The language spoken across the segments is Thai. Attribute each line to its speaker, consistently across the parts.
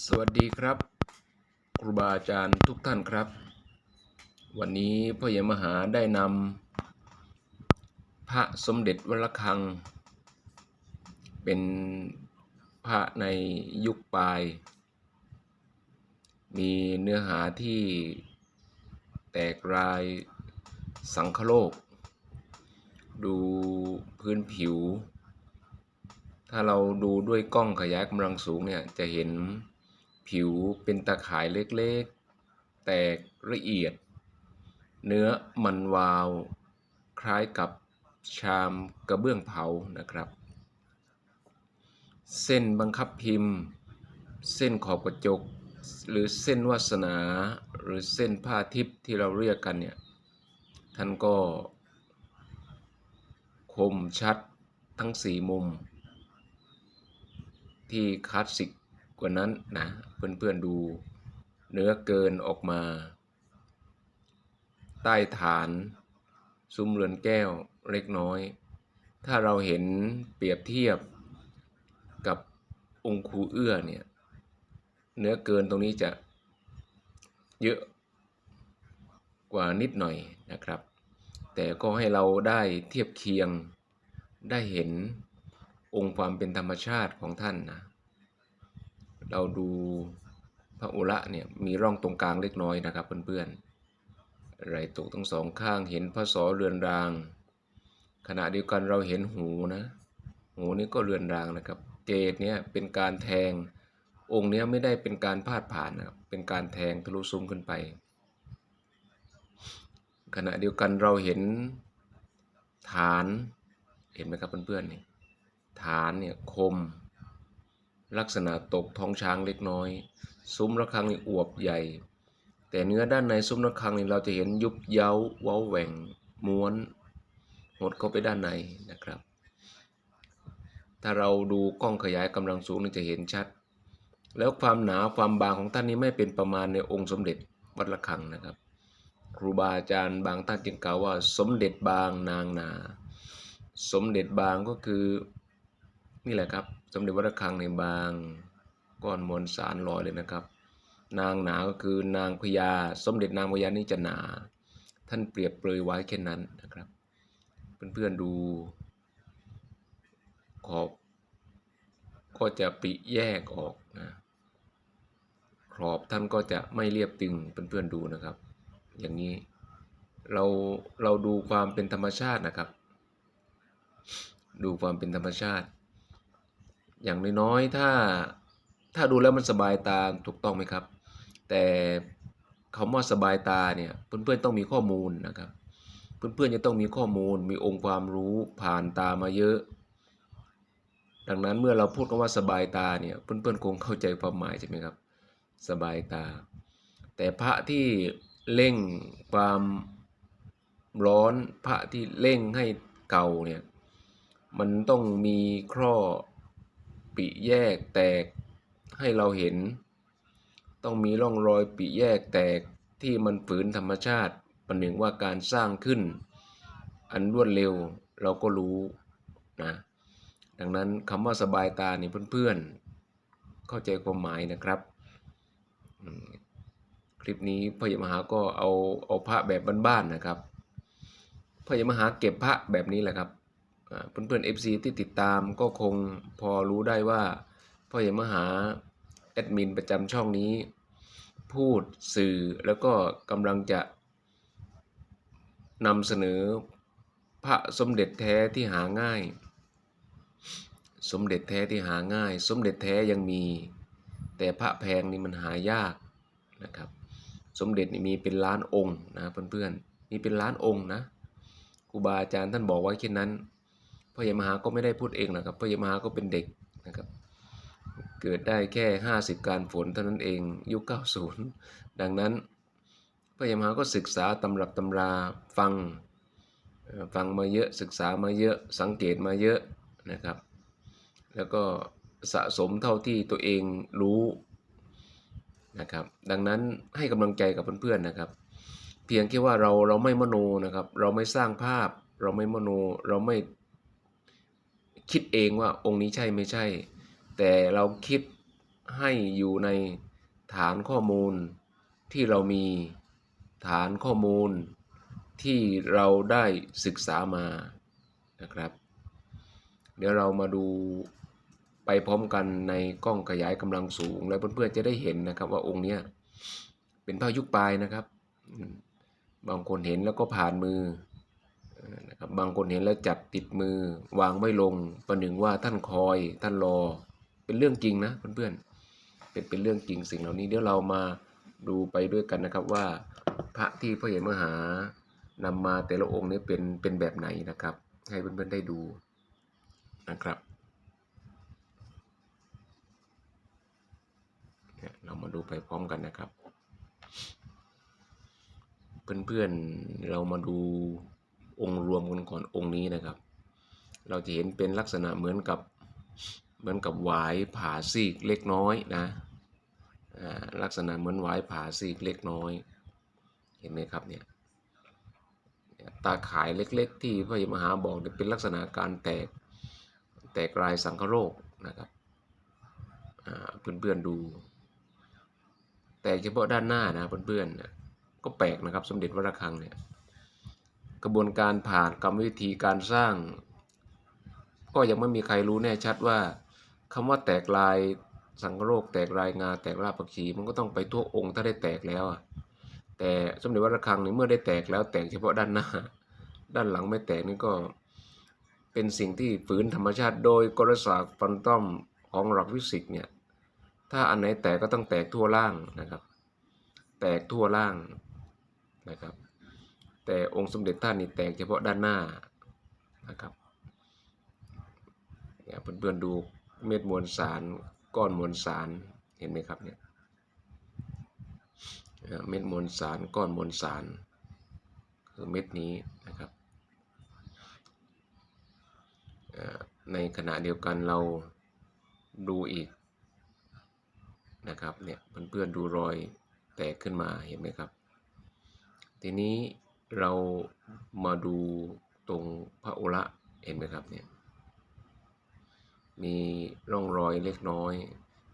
Speaker 1: สวัสดีครับ ครูบาอาจารย์ทุกท่านครับ วันนี้พ่อใหญ่มหาได้นำพระสมเด็จวัดระฆัง เป็นพระในยุคปลาย มีเนื้อหาที่แตกรายสังคโลก ดูพื้นผิวถ้าเราดูด้วยกล้องขยายกำลังสูงเนี่ย จะเห็น ผิวเป็นตะข่ายเล็กๆ แตกละเอียด เนื้อมันวาว คล้ายกับชามกระเบื้องเผานะครับ เส้นบังคับพิมพ์ เส้นขอบกระจก หรือเส้นวาสนา หรือเส้นผ้าทิพย์ที่เราเรียกกันเนี่ย ท่านก็คมชัดทั้งสี่มุม ที่คลาสสิก กว่านั้นนะเพื่อนๆดูเนื้อเกินออกมา ใต้ฐาน ซุ้มเรือนแก้วเล็กน้อย ถ้าเราเห็นเปรียบเทียบกับองค์ครูเอื้อเนี่ยเนื้อเกินตรงนี้จะเยอะกว่านิดหน่อยนะครับ แต่ก็ให้เราได้เทียบเคียงได้เห็นองค์ความเป็นธรรมชาติของท่านนะ เราดูพระอุระเนี่ยมีร่องตรงกลางเล็กน้อยนะครับเพื่อนๆไหลตกทั้งสองข้างเห็นพระสอเรือนราง ขณะเดียวกันเราเห็นหูนะหูนี่ก็เรือนรางนะครับ เกตเนี่ยเป็นการแทงองค์เนี้ยไม่ได้เป็นการพาดผ่านนะครับเป็นการแทงทะลุซุ้มขึ้นไป ขณะเดียวกันเราเห็นฐานเห็นไหมครับเพื่อนๆนี่ฐานเนี่ยคม ลักษณะตกท้องช้างเล็กน้อย ซุ้มระฆังนี่อวบใหญ่ แต่เนื้อด้านในซุ้มระฆังนี่เราจะเห็นยุบเย้าเว้าแหว่งม้วนหดเข้าไปด้านในนะครับ ถ้าเราดูกล้องขยายกำลังสูงนี่จะเห็นชัด แล้วความหนาความบางของท่านนี้ไม่เป็นประมาณในองค์สมเด็จวัดระฆังนะครับ ครูบาอาจารย์บางท่านจึงกล่าวว่า สมเด็จบางนางหนา สมเด็จบางก็คือ นี่แหละครับ สมเด็จวัดระฆังในบางก้อนมวลสารลอยเลยนะครับ นางหนาก็คือนางพญาสมเด็จนางพญานี่จะหนา ท่านเปรียบเปรยไว้แค่นั้นนะครับ เพื่อนๆดู ขอบ ก็จะปิแยกออกนะขอบท่านก็จะไม่เรียบตึงเพื่อนๆดูนะครับ อย่างนี้เราเราดูความเป็นธรรมชาตินะครับ ดูความเป็นธรรมชาติ อย่างน้อยๆถ้าถ้าดูแล้วมันสบายตาถูกต้องไหมครับ แต่คำว่าสบายตาเนี่ยเพื่อนๆต้องมีข้อมูลนะครับ เพื่อนๆจะต้องมีข้อมูลมีองค์ความรู้ผ่านตามาเยอะ ดังนั้นเมื่อเราพูดคำว่าสบายตาเนี่ยเพื่อนๆคงเข้าใจความหมายใช่ไหมครับ สบายตา แต่พระที่เร่งความร้อนพระที่เร่งให้เก่าเนี่ยมันต้องมีข้อ ปิแยกแตกให้เราเห็น ต้องมีร่องรอยปิแยกแตกที่มันฝืนธรรมชาติประหนึ่งว่าการสร้างขึ้น อันรวดเร็วเราก็รู้นะดังนั้นคำว่าสบายตาเนี่เพื่อนๆ เข้าใจความหมายนะครับ คลิปนี้พ่อใหญ่มหาก็เอาเอาพระแบบบ้านๆนะครับพ่อใหญ่มหาเก็บพระแบบนี้แหละครับ เพื่อนๆ FC ที่ติดตามก็คงพอรู้ได้ว่าพ่อใหญ่มหาแอดมินประจำช่องนี้ พูดสื่อแล้วก็กำลังจะนำเสนอพระสมเด็จแท้ที่หาง่าย สมเด็จแท้ที่หาง่าย สมเด็จแท้ยังมี แต่พระแพงนี่มันหายากนะครับ สมเด็จนี่มีเป็นล้านองค์นะเพื่อนๆมีเป็นล้านองค์นะครูบาอาจารย์ท่านบอกไว้แค่นั้น พ่อใหญ่มหาก็ไม่ได้พูดเองนะครับพ่อใหญ่มหาก็เป็นเด็กนะครับ เกิดได้แค่ 50 การฝนเท่านั้นเองยุค 90 ดังนั้นพ่อใหญ่มหาก็ศึกษาตำรับตำราฟังฟังมาเยอะศึกษามาเยอะสังเกตมาเยอะนะครับ แล้วก็สะสมเท่าที่ตัวเองรู้นะครับดังนั้นให้กำลังใจกับเพื่อนๆนะครับ เพียงแค่ว่าเราเราไม่มโนนะครับ เราไม่สร้างภาพ เราไม่มโนเราไม่ คิดเองว่าองค์นี้ใช่ไม่ใช่ แต่เราคิดให้อยู่ในฐานข้อมูลที่เรามีฐานข้อมูลที่เราได้ศึกษามานะครับ เดี๋ยวเรามาดูไปพร้อมกันในกล้องขยายกำลังสูง แล้วเพื่อนๆจะได้เห็นนะครับว่าองค์เนี้ยเป็นพระยุคปลายนะครับ บางคนเห็นแล้วก็ผ่านมือ นะครับบางคนเห็นแล้วจับติดมือวางไม่ลง ประหนึ่งว่าท่านคอยท่านรอ เป็นเรื่องจริงนะเพื่อนๆเป็นเป็นเรื่องจริงสิ่งเหล่านี้เดี๋ยวเรามาดูไปด้วยกันนะครับว่าพระที่พระเห็นมหานำมาแต่ละองค์นี้เป็นเป็นแบบไหนนะครับ ให้เพื่อนๆได้ดูนะครับเนี่ยเรามาดูไปพร้อมกันนะครับ เพื่อนๆเรามาดู องค์รวมกันก่อนองค์นี้นะครับ เราจะเห็นเป็นลักษณะเหมือนกับเหมือนกับหวายผ่าซีกเล็กน้อยนะลักษณะเหมือนหวายผ่าซีกเล็กน้อย เห็นไหมครับเนี่ยตาข่ายเล็กๆ ที่พระยมหาบอกเป็นลักษณะการแตกแตกลายสังคโรคนะครับอ่าเพื่อนๆดู แตกเฉพาะด้านหน้านะเพื่อนๆก็แปลกนะครับสมเด็จวัดระฆังเนี่ย กระบวนการผ่านกรรมวิธีการสร้าง ก็ยังไม่มีใครรู้แน่ชัดว่าคำว่าแตกลายสังโรคแตกลายงาแตกรากผักชีมันก็ต้องไปทั่วองค์ถ้าได้แตกแล้วอะแต่สมเด็จวัดระฆังนี่เมื่อได้แตกแล้วแตกเฉพาะด้านหน้า ด้านหลังไม่แตกนี่ก็เป็นสิ่งที่ฝืนธรรมชาติโดยกลศาสตร์ฟันต้อมของหลักฟิสิกส์เนี่ยถ้าอันไหนแตกก็ต้องแตกทั่วล่างนะครับ แตกทั่วล่างนะครับ แต่องค์สมเด็จท่านนี่แตกเฉพาะด้านหน้านะครับเนี่ยเพื่อนๆดูเม็ดมวลสารก้อนมวลสารเห็นไหมครับเนี่ยเม็ดมวลสารก้อนมวลสาร คือเม็ดนี้นะครับในขณะเดียวกันเราดูอีกนะครับเนี่ยเพื่อนๆดูรอยแตกขึ้นมาเห็นไหมครับ ทีนี้ เรามาดูตรงพระโอระเห็นไหมครับเนี่ยมีร่องรอยเล็กน้อย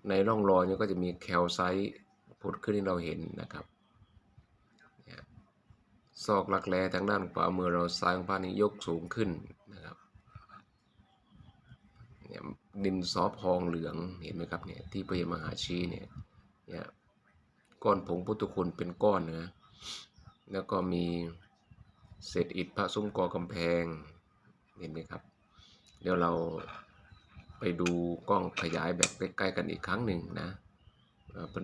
Speaker 1: ในร่องรอยนี้ก็จะมีแคลไซต์ผุดขึ้นที่เราเห็นนะครับซอกรักแร้ทางด้านขวามือเราซ้ายของพระนี้ยกสูงขึ้นนะครับเนี่ยดินสอพองเหลืองเห็นไหมครับเนี่ยที่พระยมหาชีเนี่ยเนี่ยก้อนผงพุทธคุณเป็นก้อนนะแล้วก็มี เศษอิฐพระซุ้มกอกำแพงเห็นไหมครับ เดี๋ยวเราไปดูกล้องขยายแบบใกล้ๆกันอีกครั้งหนึ่งนะ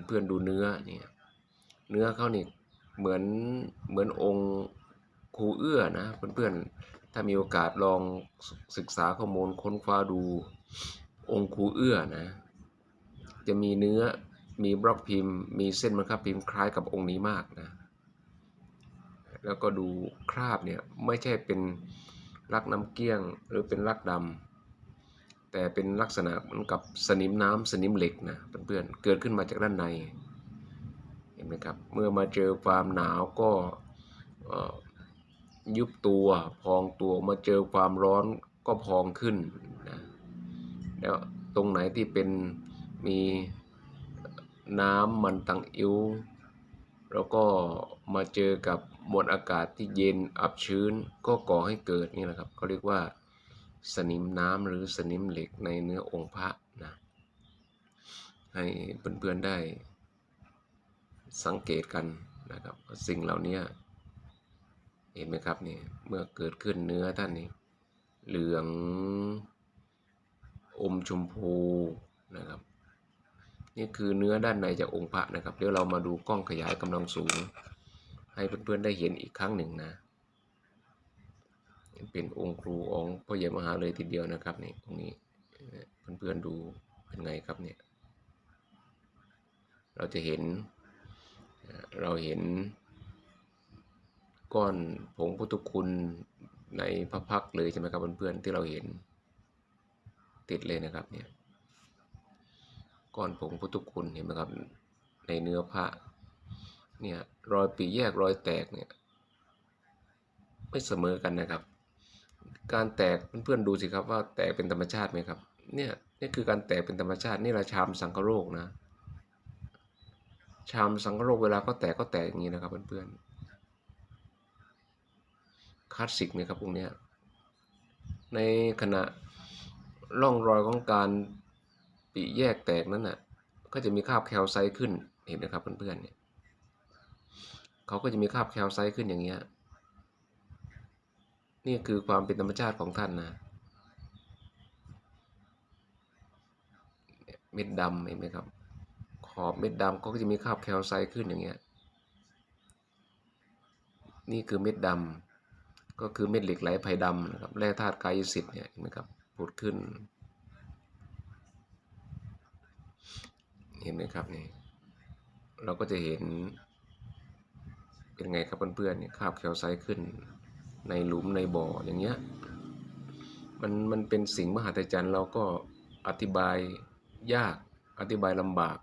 Speaker 1: เพื่อนๆดูเนื้อเนี่ยเนื้อเขานี่เหมือนเหมือนองค์ครูเอื้อนะเพื่อนๆถ้ามีโอกาสลองศึกษาข้อมูลค้นคว้าดูองค์ครูเอื้อนะจะมีเนื้อมีบล็อกพิมพ์ มีเส้นมันครับพิมพ์คล้ายกับองค์นี้มากนะ แล้วก็ดูคราบเนี่ยไม่ใช่เป็นลักน้ำเกี้ยงหรือเป็นลักดำแต่เป็นลักษณะเหมือนกับสนิมน้ำสนิมเหล็กนะเพื่อนๆเกิดขึ้นมาจากด้านในเห็นไหมครับเมื่อมาเจอความหนาวก็ยุบตัวพองตัวมาเจอความร้อนก็พองขึ้นนะแล้วตรงไหนที่เป็นมีน้ำมันตังอิ้วแล้วก็มาเจอกับ มวลอากาศที่เย็นอับชื้นก็ก่อให้เกิดนี่แหละครับเขาเรียกว่าสนิมน้ำหรือสนิมเหล็กในเนื้อองค์พระนะให้เพื่อนๆได้สังเกตกันนะครับสิ่งเหล่านี้เห็นไหมครับเนี่ยเมื่อเกิดขึ้นเนื้อท่านนี้เหลืองอมชมพูนะครับ นี่คือเนื้อด้านในจากองค์พระนะครับ เดี๋ยวเรามาดูกล้องขยายกำลังสูง ให้เพื่อนๆได้เห็นอีกครั้งหนึ่งนะ เป็นองค์ครูองพ่อใหญ่มหาเลยทีเดียวนะครับนี่ตรงนี้เพื่อนๆดูเป็นไงครับเนี่ย เราจะเห็น เราเห็น ก้อนผงพุทธคุณในพระพักเลยใช่ไหมครับเพื่อนๆที่เราเห็น ติดเลยนะครับเนี่ยก้อนผงพุทธคุณเห็นไหมครับ ในเนื้อพระ เนี่ยรอยปีแยกรอยแตกเนี่ยไม่เสมอกันนะครับ การแตกเพื่อนๆดูสิครับว่าแตกเป็นธรรมชาติไหมครับเนี่ยนี่คือการแตกเป็นธรรมชาตินี่แหละชามสังคโรคนะ ชามสังคโรคเวลาก็แตกก็แตกอย่างนี้นะครับเพื่อนๆคลาสสิกนี่ยครับพวกนี้ในขณะร่องรอยของการปีแยกแตกนั้นน่ะก็จะมีคราบแคลไซขึ้นเห็นนะครับเพื่อนๆเนี่ย เขาก็จะมีคราบแคลไซต์ขึ้นอย่างเงี้ย นี่คือความเป็นธรรมชาติของท่านนะ เม็ดดำเห็นไหมครับ ขอบเม็ดดำก็จะมีคราบแคลไซต์ขึ้นอย่างเงี้ย นี่คือเม็ดดำก็คือเม็ดเหล็กไหลไผ่ดำนะครับ แร่ธาตุกายสิทธิ์เนี่ยเห็นไหมครับผุดขึ้น เห็นไหมครับนี่เราก็จะเห็น เป็นไงครับเพื่อนๆเนี่ยคาบแคลไซต์ขึ้น ในหลุมในบ่ออย่างเงี้ยมันมันเป็นสิ่งมหัศจรรย์เราก็อธิบายยากอธิบายลำบาก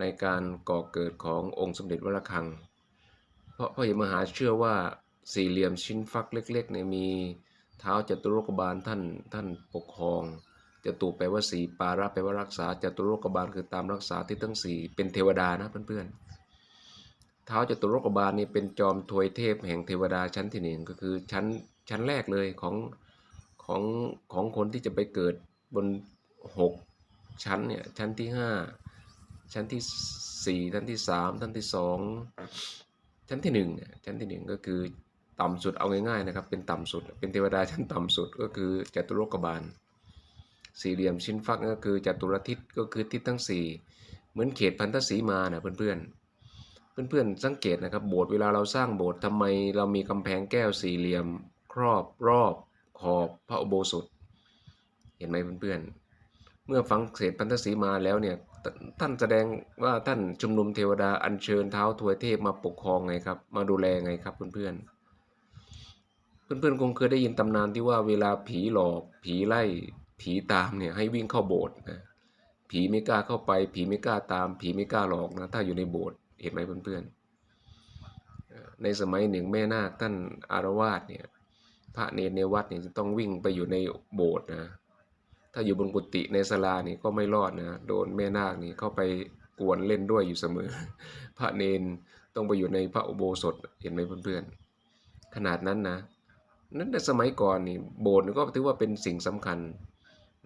Speaker 1: ในการก่อเกิดขององค์สมเด็จวระฆัง เพราะพระเหมหาเชื่อว่าสี่เหลี่ยมชิ้นฟักเล็กๆเนี่ยมีเท้าจตุโลกบาลท่านท่านปกครองจตุแปลว่าสีปาระแปลว่ารักษาจตุโลกบาลคือตามรักษาที่ทั้งสี่เป็นเทวดานะเพื่อนๆ ท้าจตุโลกบาลนี่เป็นจอมทวยเทพแห่งเทวดาชั้นที่หนึ่งก็คือชั้นชั้นแรกเลยของของของคนที่จะไปเกิดบนหกชั้นเนี่ยชั้นที่ห้าชั้นที่สี่ชั้นที่สามชั้นที่สองชั้นที่หนึ่งเนี่ยชั้นที่หนึ่งก็คือต่ำสุดเอาง่ายๆนะครับเป็นต่ำสุด เป็นเทวดาชั้นต่ำสุดก็คือจตุโลกบาล สี่เหลี่ยมชิ้นฟักก็คือจตุรทิศก็คือทิศทั้งสี่เหมือนเขตพันธสีมานะเพื่อนๆ เพื่อนๆสังเกตนะครับโบสถ์เวลาเราสร้างโบสถ์ทำไมเรามีกำแพงแก้วสี่เหลี่ยม ครอบรอบขอบพระอุโบสถ เห็นไหมเพื่อนๆ เมื่อฟังเศษพันธสีมาแล้วเนี่ยท่านแสดงว่าท่านชุมนุมเทวดาอัญเชิญเท้าทวยเทพมาปกครองไงครับมาดูแลไงครับเพื่อนๆเพื่อนๆคงเคยได้ยินตำนานที่ว่าเวลาผีหลอก ผีไล่ผีตามเนี่ยให้วิ่งเข้าโบสถ์นะผีไม่กล้าเข้าไป ผีไม่กล้าตาม ผีไม่กล้าหลอกนะถ้าอยู่ในโบสถ์ เห็นไหมเพื่อนๆเอ่อในสมัยหนึ่งแม่นาคท่านอารวาสเนี่ยพระเนรในวัดเนี่ยจะต้องวิ่งไปอยู่ในโบสถ์นะ ถ้าอยู่บนกุฏิในศาลานี่ก็ไม่รอดนะ โดนแม่นาคนี่เข้าไปกวนเล่นด้วยอยู่เสมอ พระเนรต้องไปอยู่ในพระอุโบสถเห็นไหมเพื่อนๆ ขนาดนั้นนะนั้นในสมัยก่อนนี่โบสถ์ก็ถือว่าเป็นสิ่งสำคัญ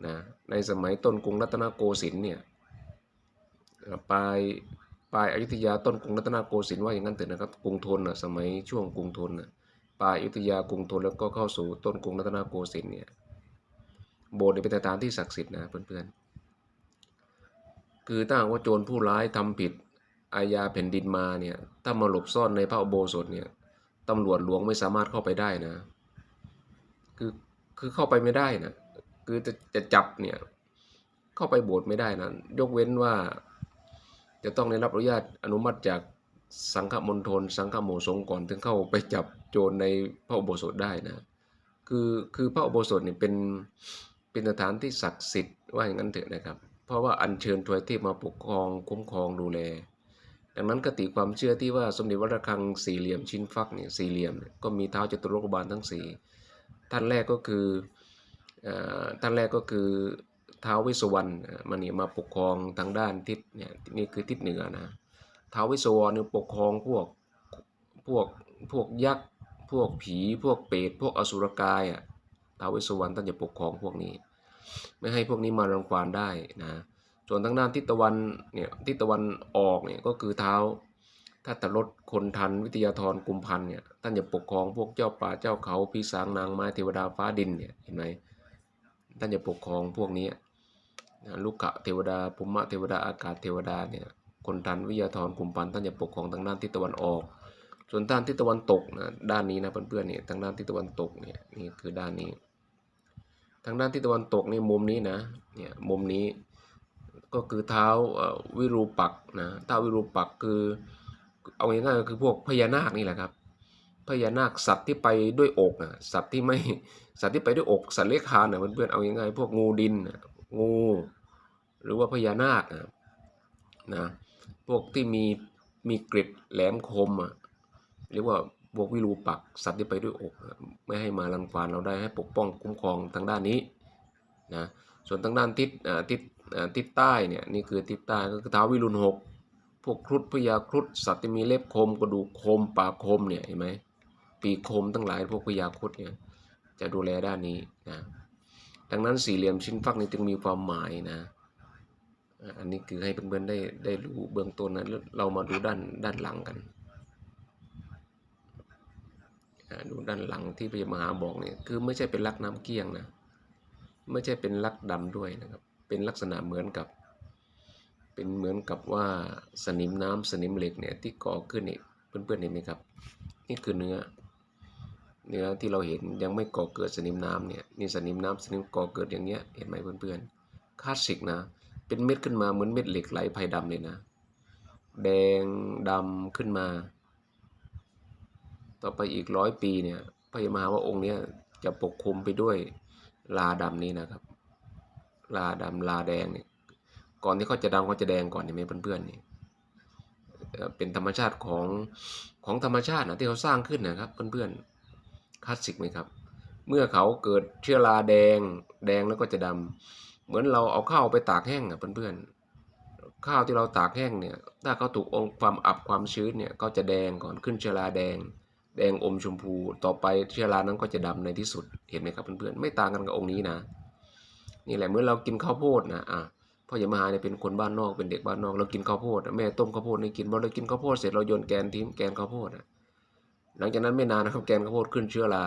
Speaker 1: นะในสมัยต้นกรุงรัตนโกสินทร์เนี่ยเอ่อปลาย ปลายอยุธยาต้นกรุงรัตนโกสินทร์ว่าอย่างนั้นเถอะนะครับกรุงธนนะสมัยช่วงกรุงธนนะปลายอยุธยากรุงธนแล้วก็เข้าสู่ต้นกรุงรัตนโกสินทร์เนี่ยโบสถ์เป็นสถานที่ศักดิ์สิทธิ์นะเพื่อนๆคือถ้าว่าโจรผู้ร้ายทำผิดอาญาแผ่นดินมาเนี่ยถ้ามาหลบซ่อนในพระโบสถเนี่ยตำรวจหลวงไม่สามารถเข้าไปได้นะ คือคือเข้าไปไม่ได้นะคือจะจะจับเนี่ยเข้าไปโบสถ์ไม่ได้นะยกเว้นว่า จะต้องได้รับอนุญาตอนุมัติจากสังฆมณฑลสังฆหมู่สงฆ์ก่อนถึงเข้าไปจับโจรในพระอุโบสถได้นะคือคือพระอุโบสถเนี่ยเป็นเป็นสถานที่ศักดิ์สิทธิ์ว่าอย่างนั้นเถอะนะครับ เพราะว่าอัญเชิญทวยเทพมาปกครองคุ้มครองดูแลดังนั้นคติความเชื่อที่ว่าสมเด็จวัดระฆังสี่เหลี่ยมชิ้นฟักเนี่ยสี่เหลี่ยมก็มีเท้าจตุโลกบาลทั้งสี่ท่านแรกก็คืออ่อท่านแรกก็คือ ท้าววิสวรรณเอ่อมาเนี่ยมาปกครองทางด้านทิศเนี่ยนี่คือทิศเหนือนะท้าววิสวรรณเนี่ยปกครองพวกพวกพวกยักษ์พวกผีพวกเปรตพวกอสุรกายอะท้าววิสวรรณท่านจะปกครองพวกนี้ ไม่ให้พวกนี้มารังควานได้นะส่วนทางด้านทิศตะวันเนี่ยทิศตะวันออกเนี่ยก็คือเท้าทัตรถคนทันวิทยาธรกุมพันเนี่ยท่านจะปกครองพวกเจ้าป่าเจ้าเขาพี่สางนางไม้เทวดาฟ้าดินเนี่ยเห็นไหมท่านจะปกครองพวกนี้ นะลูกขะเทวดาภูมะเทวดาอากาศเทวดาเนี่ยคนทันวิทยาธรกุมพันท่านจะปกครองทางด้านทิศตะวันออก ส่วนด้านทิศตะวันตกนะด้านนี้นะเพื่อนๆเนี่ยทางด้านทิศตะวันตกเนี่ยนี่คือด้านนี้ ทางด้านทิศตะวันตกนี่มุมนี้นะเนี่ยมุมนี้ก็คือเท้าวิรูปักนะเท้าวิรูปักคือเอาง่ายๆก็คือพวกพญานาคนี่แหละครับพญานาคสัตว์ที่ไปด้วยอกนะสัตว์ที่ไม่สัตว์ที่ไปด้วยอกสัตว์เลื้อยคลานนะเพื่อนๆเอาง่ายๆพวกงูดินนะ งู หรือว่าพญานาคนะนะพวกที่มีมีกริดแหลมคมอะเรียกว่าพวกวิรูปักสัตว์ที่ไปด้วยอก ไม่ให้มารังควานเราได้ให้ปกป้องคุ้มครองทางด้านนี้นะส่วนทางด้านทิศทิศทิศใต้เนี่ยนี่คือทิศใต้ก็คือท้าววิรุณหกพวกครุฑพญาครุฑสัตว์ที่มีเล็บคมกระดูกคมปากคมเนี่ยเห็นไหมปีกคมทั้งหลายพวกพญาครุฑเนี่ยจะดูแลด้านนี้นะ ดังนั้นสี่เหลี่ยมชิ้นฟักนี่จึงมีความหมายนะ อันนี้คือให้เพื่อนๆได้ได้รู้เบื้องต้นนะแล้วเรามาดูด้านด้านหลังกัน ดูด้านหลังที่พระมหาบอกเนี่ยคือไม่ใช่เป็นลักน้ำเกี้ยงนะ ไม่ใช่เป็นลักดำด้วยนะครับ เป็นลักษณะเหมือนกับ เป็นเหมือนกับว่าสนิมน้ำสนิมเหล็กเนี่ยที่ก่อขึ้นนี่เพื่อนๆเห็นไหมครับ นี่คือเนื้อ เนื้อที่เราเห็นยังไม่ก่อเกิดสนิมน้ำเนี่ยนี่สนิมน้ำสนิมก่อเกิดอย่างเงี้ยเห็นไหมเพื่อนๆคลาสสิกนะ เป็นเม็ดขึ้นมาเหมือนเม็ดเหล็กไหลไผ่ดำเลยนะ แดงดำขึ้นมา ต่อไปอีกร้อยปีเนี่ยพระยามหาว่าองค์เนี้ยจะปกคลุมไปด้วยลาดำนี้นะครับ ลาดำลาแดงเนี่ยก่อนที่เขาจะดำเขาจะแดงก่อนเห็นไหมเพื่อนๆนี่เอ่อเป็นธรรมชาติของของธรรมชาตินะที่เขาสร้างขึ้นนะครับเพื่อนๆ คลาสสิกไหมครับ เมื่อเขาเกิดเชื้อราแดง แดงแล้วก็จะดำเหมือนเราเอาข้าวไปตากแห้งอะเพื่อนๆ ข้าวที่เราตากแห้งเนี่ย ถ้าเขาถูกองค์ความอับความชื้นเนี่ยก็จะแดงก่อนขึ้นเชื้อราแดง แดงอมชมพู ต่อไปเชื้อรานั้นก็จะดำในที่สุด เห็นไหมครับเพื่อนๆ ไม่ต่างกันกับองค์นี้นะ นี่แหละเมื่อเรากินข้าวโพดนะอะพ่อใหญ่มหาเนี่ยเป็นคนบ้านนอกเป็นเด็กบ้านนอกเรากินข้าวโพดแม่ต้มข้าวโพดให้กินพอเรากินข้าวโพดเสร็จเราโยนแกนทิ้งแกนข้าวโพดอะ หลังจากนั้นไม่นานนะครับแกนข้าวโพดขึ้นเชื้อรา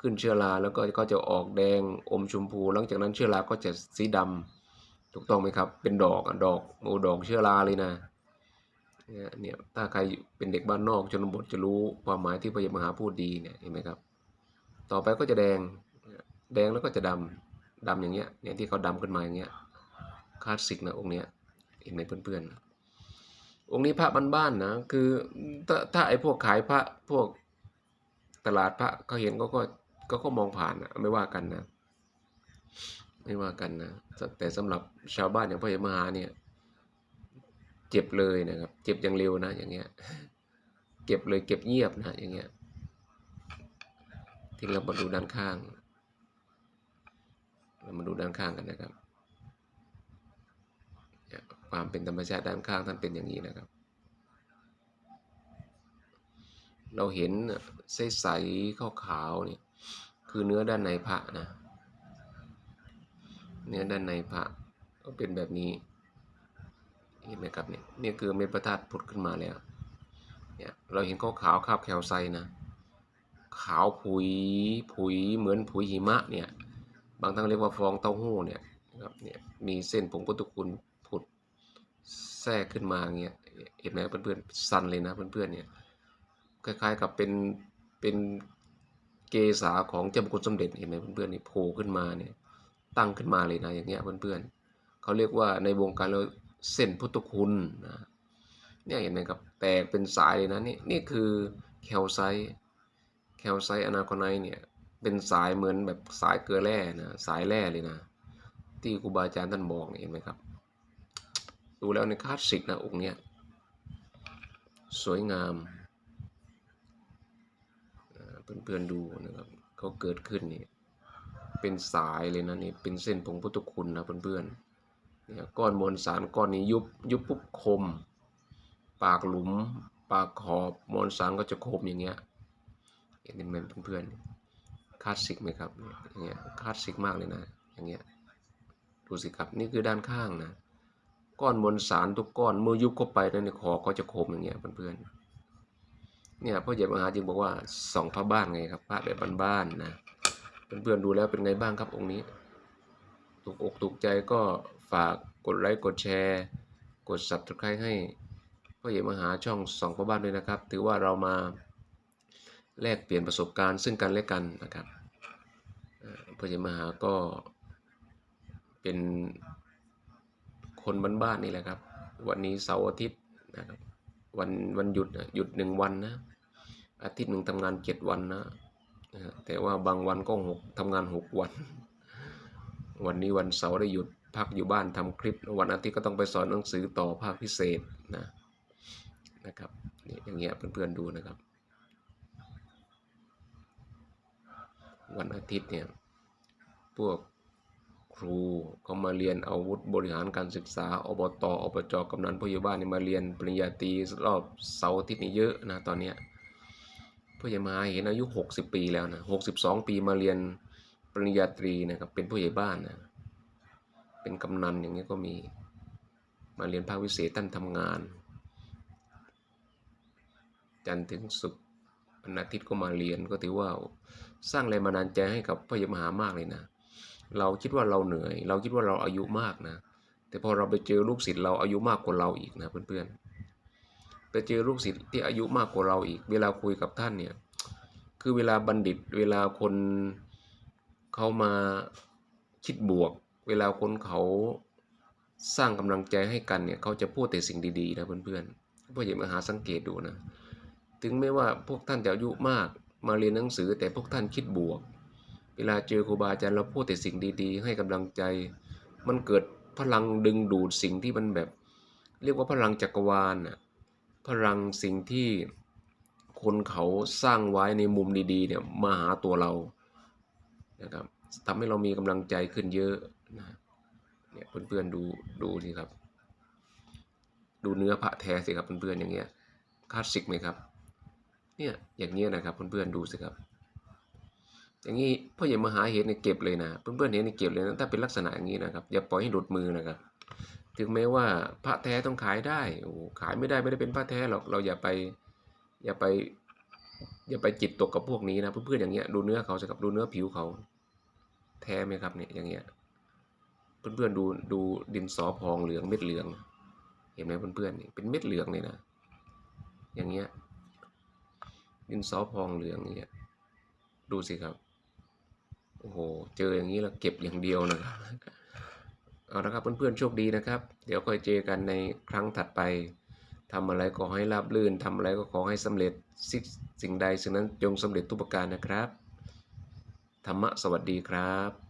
Speaker 1: ขึ้นเชื้อราแล้วก็ก็จะออกแดงอมชมพู หลังจากนั้นเชื้อราก็จะสีดำถูกต้องไหมครับ เป็นดอกดอกโอดอกเชื้อราเลยนะเนี่ยเนี่ยถ้าใครเป็นเด็กบ้านนอกชนบทจะรู้ความหมายที่พระยามหาพูดดีเนี่ยเห็นไหมครับ ต่อไปก็จะแดงแดงแล้วก็จะดำดำอย่างเงี้ยเนี่ยที่เขาดำขึ้นมาอย่างเงี้ยคลาสสิกนะองค์เนี้ยเห็นไหมเพื่อนๆ องค์นี้พระบ้านๆนะคือถ้าถ้าไอ้พวกขายพระพวกตลาดพระเขาเห็นก็ก็ก็ก็มองผ่านนะไม่ว่ากันนะ ไม่ว่ากันนะ แต่สำหรับชาวบ้านอย่างพระยมหาเนี่ย เจ็บเลยนะครับ เจ็บอย่างเร็วนะ อย่างเงี้ย เก็บเลยเก็บเงียบนะ อย่างเงี้ยที่เรามาดูด้านข้าง เรามาดูด้านข้างกันนะครับ ความเป็นธรรมชาติด้านข้างท่านเป็นอย่างนี้นะครับ เราเห็นใสๆขาวๆเนี่ยคือเนื้อด้านในพระนะ เนื้อด้านในพระก็เป็นแบบนี้เห็นไหมครับเนี่ยนี่คือเม็ดพระธาตุผุดขึ้นมาแล้วเนี่ยเราเห็นขาวขาวคาบแคลไซนะ ขาวผุยผุยเหมือนผุยหิมะเนี่ยบางท่านเรียกว่าฟองเต้าหู้เนี่ยนะครับเนี่ยมีเส้นผงพุทธคุณ แทรกขึ้นมาเงี้ยเห็นไหมเพื่อนๆสันเลยนะเพื่อนๆเนี่ยคล้ายๆกับเป็นเป็นเกษาของเจ้าพระคุณสมเด็จเห็นไหมเพื่อนๆนี่โผล่ขึ้นมาเนี่ยตั้งขึ้นมาเลยนะอย่างเงี้ยเพื่อนๆเขาเรียกว่าในวงการเราเส้นพุทธคุณนะเนี่ยเห็นไหมครับแตกเป็นสายเลยนะนี่นี่คือแคลไซแคลไซอนาคอนไนเนี่ยเป็นสายเหมือนแบบสายเกลือแร่นะสายแร่เลยนะ ที่ครูบาอาจารย์ท่านบอกเห็นไหมครับ ดูแล้วในคลาสสิกนะองค์เนี้ยสวยงามเพื่อนๆดูนะครับเขาเกิดขึ้นนี่เป็นสายเลยนะนี่เป็นเส้นผงพุทธคุณนะเพื่อนๆเนี่ยก้อนมวลสารก้อนนี้ยุบยุบปุ๊บคม ปากหลุม ปากขอบมวลสารก็จะคมอย่างเงี้ยเห็นไหมเพื่อนๆคลาสสิกไหมครับอย่างเงี้ยคลาสสิกมากเลยนะอย่างเงี้ยดูสิครับนี่คือด้านข้างนะ ก้อนมวลสารทุกก้อนเมื่อยุบเข้าไปนั้นในคอก็จะคมอย่างเงี้ยเพื่อนๆเนี่ยพ่อใหญ่มหาจึงบอกว่าสองพระบ้านไงครับพระแบบบ้านๆนะเพื่อนๆดูแล้วเป็นไงบ้างครับองค์นี้ถูกอกถูกใจก็ฝากกดไลค์กดแชร์กด subscribe ให้พ่อใหญ่มหาช่องสองพระบ้านด้วยนะครับ ถือว่าเรามาแลกเปลี่ยนประสบการณ์ซึ่งกันและกันนะครับเอ่อพระยามหาก็เป็น คนบ้านๆนี่แหละครับ วันนี้เสาร์อาทิตย์นะครับวันวันหยุดหยุดหนึ่งวันนะ อาทิตย์หนึ่งทำงานเจ็ดวันนะนะฮะแต่ว่าบางวันก็หกทำงานหกวัน วันนี้วันเสาร์ได้หยุดพักอยู่บ้านทำคลิปวันอาทิตย์ก็ต้องไปสอนหนังสือต่อภาคพิเศษนะนะครับนี่อย่างเงี้ยเพื่อนๆดูนะครับ วันอาทิตย์เนี่ยพวก ครูเขามาเรียนอาวุธบริหารการศึกษาอบตอบจกำนันผู้ใหญ่บ้านนี่มาเรียนปริญญาตรีรอบเสาร์อาทิตย์นี่เยอะนะตอนเนี้ยผู้ใหญ่มาเห็นอายุ 60 ปีแล้วนะ62 ปีมาเรียนปริญญาตรีนะครับเป็นผู้ใหญ่บ้านนะเป็นกำนันอย่างนี้ก็มีมาเรียนภาควิเศษท่านทำงาน จันถึงศุกร์วันอาทิตย์ก็มาเรียนก็ถือว่าสร้างแรงบันดาลใจให้กับพระยมหามากเลยนะ เราคิดว่าเราเหนื่อย เราคิดว่าเราอายุมากนะ แต่พอเราไปเจอลูกศิษย์เราอายุมากกว่าเราอีกนะเพื่อนๆ ไปเจอลูกศิษย์ที่อายุมากกว่าเราอีก เวลาคุยกับท่านเนี่ย คือเวลาบัณฑิต เวลาคนเขามาคิดบวก เวลาคนเขาสร้างกำลังใจให้กันเนี่ยเขาจะพูดแต่สิ่งดีๆนะเพื่อนๆพวกอย่ามาหาสังเกตดูนะ ถึงแม้ว่าพวกท่านจะอายุมากมาเรียนหนังสือแต่พวกท่านคิดบวก เวลาเจอครูบาอาจารย์เราพูดแต่สิ่งดีๆ ให้กำลังใจ มันเกิดพลังดึงดูดสิ่งที่มันแบบ เรียกว่าพลังจักรวาลน่ะพลังสิ่งที่คนเขาสร้างไว้ในมุมดีๆเนี่ยมาหาตัวเรานะครับทำให้เรามีกำลังใจขึ้นเยอะนะเนี่ยเพื่อนๆดูดูสิครับ ดูเนื้อพระแท้สิครับเพื่อนๆอย่างเงี้ยคลาสสิกไหมครับเนี่ยอย่างเงี้ยนะครับเพื่อนๆดูสิครับ อย่างนี้พ่อใหญ่มหาเห็นเนี่ยเก็บเลยนะเพื่อนๆเห็นเนี่ยเก็บเลยนะถ้าเป็นลักษณะอย่างนี้นะครับ อย่าปล่อยให้หลุดมือนะครับ ถึงแม้ว่าพระแท้ต้องขายได้โอ้ขายไม่ได้ไม่ได้เป็นพระแท้หรอกเราอย่าไปอย่าไป อย่าไปจิตตกกับพวกนี้นะเพื่อนๆอย่างเงี้ยดูเนื้อเขาสิครับดูเนื้อผิวเขาแท้ไหมครับเนี่ยอย่างเงี้ยเพื่อนๆดูดูดินสอพองเหลืองเม็ดเหลือง เห็นไหมเพื่อนๆนี่เป็นเม็ดเหลืองเลยนะ อย่างเงี้ยดินสอพองเหลืองอย่างเงี้ยดูสิครับ โอ้โห เจออย่างนี้เราเก็บอย่างเดียวนะครับ เอาละครับเพื่อนๆโชคดีนะครับ เดี๋ยวค่อยเจอกันในครั้งถัดไปทำอะไรก็ให้ราบรื่นทำอะไรก็ขอให้สำเร็จสิ่งสิ่งใดสิ่งนั้นจงสำเร็จทุกประการนะครับ ธรรมะสวัสดีครับ